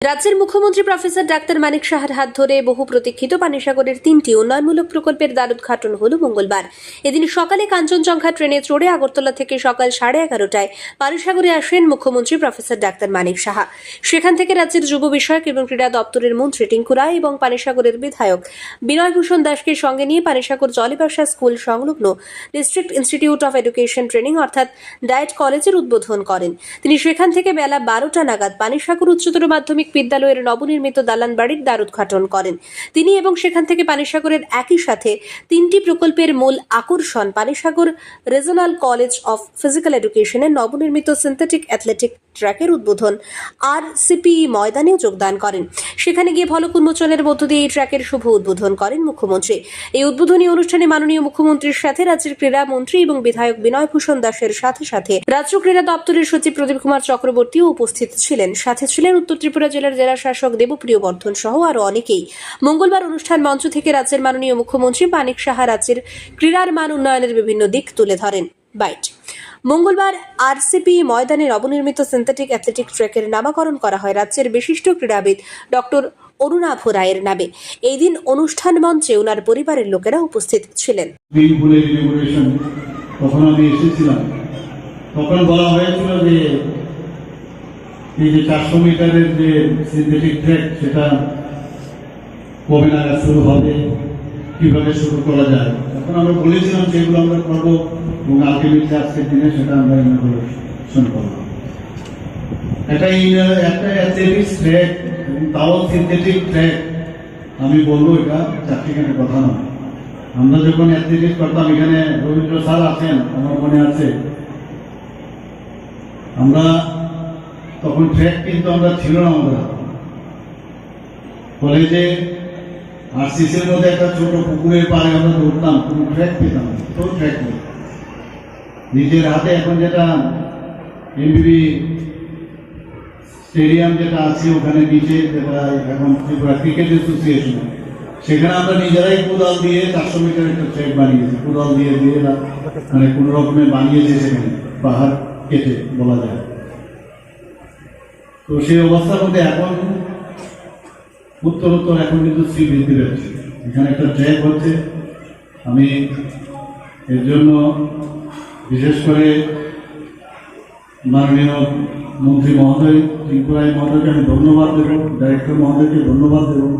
রাজ্যের মুখ্যমন্ত্রী professor doctor মানিক সাহার হাত ধরে বহু প্রতীক্ষিত পানিসাগরের তিনটি উন্নয়নমূলক প্রকল্পের দ্বারোদ্ঘাটন হল মঙ্গলবার। এদিন সকালে কাঞ্চনজঙ্ঘা ট্রেনে চড়ে আগরতলা থেকে সকাল সাড়ে এগারোটায় পানিসাগরে আসেন মুখ্যমন্ত্রী প্রফেসর ডাক্তার মানিক সাহা। সেখান থেকে রাজ্যের যুব বিষয়ক এবং ক্রীড়া দপ্তরের মন্ত্রী টিঙ্কু রায় এবং পানিসাগরের বিধায়ক বিনয় ভূষণ দাসকে সঙ্গে নিয়ে পানিসাগর জলিবাসা স্কুল সংলগ্ন district institute of education training অর্থাৎ ডায়েট কলেজের উদ্বোধন করেন। তিনি সেখান থেকে বেলা বারোটা নাগাদ পানিসাগর উচ্চতর মাধ্যমিক বিদ্যালয়ের নবনির্মিত দালান বাড়ির দ্বার উদ্ঘাটন করেন। তিনি এবং সেখান থেকে পানিসাগরের একই সাথে তিনটি প্রকল্পের মূল আকর্ষণ Panisagar regional college of physical এডুকেশনের নবনির্মিত সিনথেটিক অ্যাথলেটিক ট্র্যাকের উদ্বোধন আর সিপিই ময়দানেও যোগদান করেন। সেখানে গিয়ে ফলক উন্মোচনের মধ্য দিয়ে এই ট্র্যাকের শুভ উদ্বোধন করেন মুখ্যমন্ত্রী। এই উদ্বোধনী অনুষ্ঠানে মাননীয় মুখ্যমন্ত্রীর সাথে রাজ্যের ক্রীড়া মন্ত্রী এবং বিধায়ক বিনয় ভূষণ দাসের সাথে সাথে রাজ্য ক্রীড়া দপ্তরের সচিব প্রদীপ কুমার চক্রবর্তীও উপস্থিত ছিলেন। সাথে ছিলেন উত্তর ত্রিপুরা জেলার জেলা শাসক দেবপ্রিয় বর্ধন সহ আরও অনেকেই। মঙ্গলবার অনুষ্ঠান মঞ্চ থেকে রাজ্যের মাননীয় মুখ্যমন্ত্রী মানিক সাহা রাজ্যের ক্রীড়ার মান উন্নয়নের বিভিন্ন দিক তুলে ধরেন। বাইট। মঙ্গলবার আরসিপি ময়দানে নবনির্মিত সিনথেটিক অ্যাথলেটিক ট্র্যাকের নামকরণ করা হয় রাজ্যের বিশিষ্ট ক্রীড়াবিদ ডক্টর অরুণাভ রায়ের নামে। এই দিন অনুষ্ঠান মঞ্চে ওনার পরিবারের লোকেরা উপস্থিত ছিলেন। তখন আমি এসেছিলাম। তখন বলা হয়েছিল যে এই যে চারশো মিটারের যে সিনথেটিক ট্র্যাক সেটা কবে নাগাদ শুরু হবে? কীভাবে শুরু করা যায়? তখন আমরা বলেছিলাম সেগুলো আমরা করব এবং আলটিমেটলি আজকের দিনে সেটা আমরা ইনোগ্রেশন করলাম ইন- একটা অ্যাথলেটিক্স ট্র্যাক তাও সিনথেটিক ট্র্যাক আমি বলব এটা চারটিখানে কথা নয় আমরা যখন অ্যাথলেটিক্স করতাম, এখানে রবীন্দ্র স্যার আছেন, আমার মনে আছে। আমরা তখন ট্র্যাক কিন্তু আমরা ছিল না আমরা কলেজে আরসিসির মধ্যে একটা ছোট পুকুরের পাড়ে আমরা দৌড়তাম কোনো ট্র্যাক পেতাম তো ট্র্যাক নেই। নিজের হাতে এখন যেটা এমবিবি স্টেডিয়াম যেটা আছে, ওখানে নিচে এখন ত্রিপুরা ক্রিকেট অ্যাসোসিয়েশন সেখানে আমরা নিজেরাই কোদাল দিয়ে চারশো মিটার একটা ট্রেক বানিয়েছি। কোদাল দিয়ে দিয়ে মানে কোনো রকমের বানিয়েছে সেখানে, পাহাড় কেটে বলা যায়। তো সেই অবস্থার মধ্যে এখন উত্তর উত্তর এখন কিন্তু শ্রী বৃদ্ধি পেয়েছে। এখানে একটা ট্রেক হচ্ছে। আমি এর জন্য বিশেষ করে মাননীয় মন্ত্রী মহোদয় টিঙ্কু রায় মহোদয়কে আমি ধন্যবাদ দেবো, ডাইরেক্টর মহোদয়কে ধন্যবাদ দেবো,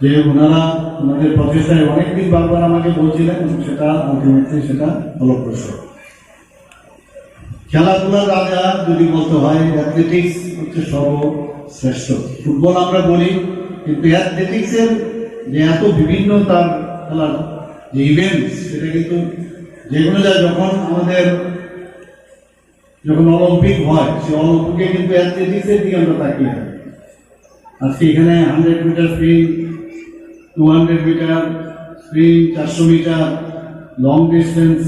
যে ওনারা ওনাদের প্রচেষ্টায় অনেকদিন বারবার আমাকে বলছিলেন সেটা আলটিমেটলি সেটা ফলপ্রসূ। খেলাধুলার রাজা যদি বলতে হয় অ্যাথলেটিক্স হচ্ছে সর্বশ্রেষ্ঠ। ফুটবল আমরা বলি, কিন্তু অ্যাথলেটিক্সের যে এত বিভিন্ন তার খেলার যে ইভেন্টস সেটা কিন্তু যেগুলো যায় যখন আমাদের যখন অলিম্পিক হয়, সেই অলিম্পিকে কিন্তু অ্যাথলেটিক্সের দিকে আমরা তাকিয়ে থাকি। আজকে এখানে hundred metre sprint two hundred metre sprint চারশো মিটার লং ডিস্টেন্স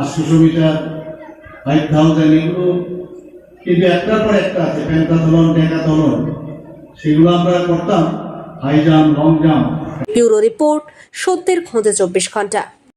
আটশোশো মিটার ফাইভ থাউজেন্ড এগুলো কিন্তু একটার পর একটা আছে প্যান্টাথলন সেগুলো আমরা করতাম high jump long jump bureau report সত্যের খোঁজে চব্বিশ ঘণ্টা।